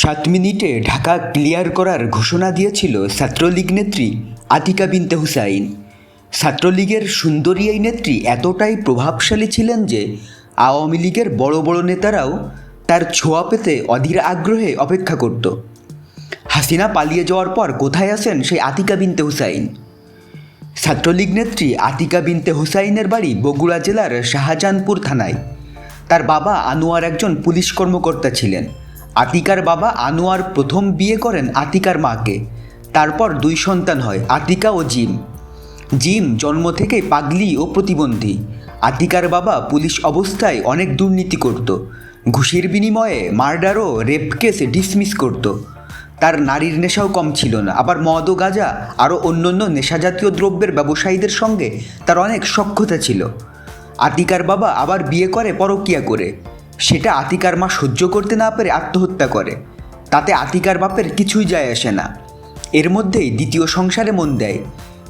সাত মিনিটে ঢাকা ক্লিয়ার করার ঘোষণা দিয়েছিল ছাত্রলীগ নেত্রী আতিকা বিনতে হুসাইন। ছাত্রলীগের সুন্দরী এই নেত্রী এতটাই প্রভাবশালী ছিলেন যে আওয়ামী লীগের বড় বড় নেতারাও তার ছোঁয়া পেতে অধীর আগ্রহে অপেক্ষা করত। হাসিনা পালিয়ে যাওয়ার পর কোথায় আছেন সেই আতিকা বিনতে হুসাইন? ছাত্রলীগ নেত্রী আতিকা বিনতে হুসাইনের বাড়ি বগুড়া জেলার শাহজাহানপুর থানায়। তার বাবা আনোয়ার একজন পুলিশ কর্মকর্তা ছিলেন। আতিকার বাবা আনোয়ার প্রথম বিয়ে করেন আতিকার মাকে। তারপর দুই সন্তান হয়, আতিকা ও জিম। জিম জন্ম থেকে পাগলি ও প্রতিবন্ধী। আতিকার বাবা পুলিশ অবস্থায় অনেক দুর্নীতি করত। ঘুষের বিনিময়ে মার্ডার ও রেপ কেস ডিসমিস করত। তার নারীর নেশাও কম ছিল না। আবার মদ ও গাঁজা আরও অন্যান্য নেশাজাতীয় দ্রব্যের ব্যবসায়ীদের সঙ্গে তার অনেক সক্ষতা ছিল। আতিকার বাবা আবার বিয়ে করে পরকিয়া করে। সেটা আতিকার মা সহ্য করতে না পেরে আত্মহত্যা করে। তাতে আতিকার বাপের কিছুই যায় আসে না। এর মধ্যেই দ্বিতীয় সংসারে মন দেয়।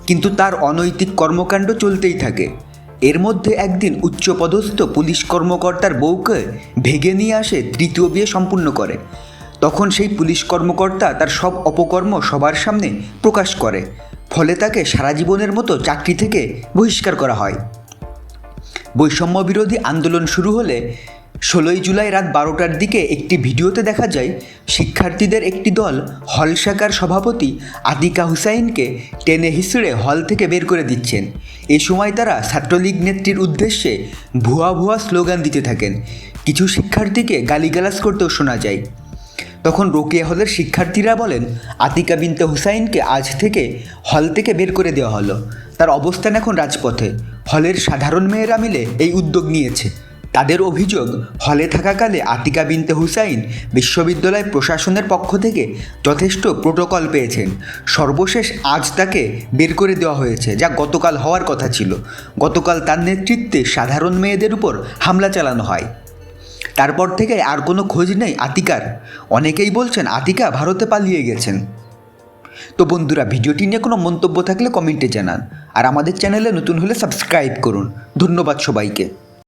কিন্তু তার অনৈতিক কর্মকাণ্ড চলতেই থাকে। এর মধ্যে একদিন উচ্চপদস্থ পুলিশ কর্মকর্তার বউকে ভেগে নিয়ে আসে তৃতীয় বিয়ে সম্পূর্ণ করে। তখন সেই পুলিশ কর্মকর্তা তার সব অপকর্ম সবার সামনে প্রকাশ করে। ফলে তাকে সারা জীবনের মতো চাকরি থেকে বহিষ্কার করা হয়। বৈষম্য বিরোধী আন্দোলন শুরু হলে ষোলোই জুলাই রাত বারোটার দিকে একটি ভিডিওতে দেখা যায়, শিক্ষার্থীদের একটি দল হল শাখার সভাপতি আতিকা হুসাইনকে টেনে হিসড়ে হল থেকে বের করে দিচ্ছেন। এ সময় তারা ছাত্রলীগ নেত্রীর উদ্দেশ্যে ভুয়া ভুয়া স্লোগান দিতে থাকেন। কিছু শিক্ষার্থীকে গালিগালাজ করতেও শোনা যায়। তখন রোকেয়া হলের শিক্ষার্থীরা বলেন আতিকা বিনতে হুসাইনকে আজ থেকে হল থেকে বের করে দেওয়া হলো। তার অবস্থান এখন রাজপথে। হলের সাধারণ মেয়েরা মিলে এই উদ্যোগ নিয়েছে। তাদের অভিযোগ, হলে থাকাকালে আতিকা বিনতে হুসাইন বিশ্ববিদ্যালয় প্রশাসনের পক্ষ থেকে যথেষ্ট প্রোটোকল পেয়েছেন। সর্বশেষ আজ তাকে বের করে দেওয়া হয়েছে, যা গতকাল হওয়ার কথা ছিল। গতকাল তার নেতৃত্বে সাধারণ মেয়েদের উপর হামলা চালানো হয়। তারপর থেকে আর কোনো খোঁজ নেই আতিকার। অনেকেই বলছেন আতিকা ভারতে পালিয়ে গেছেন। তো বন্ধুরা, ভিডিওটি নিয়ে কোনো মন্তব্য থাকলে কমেন্টে জানান। আর আমাদের চ্যানেলে নতুন হলে সাবস্ক্রাইব করুন। ধন্যবাদ সবাইকে।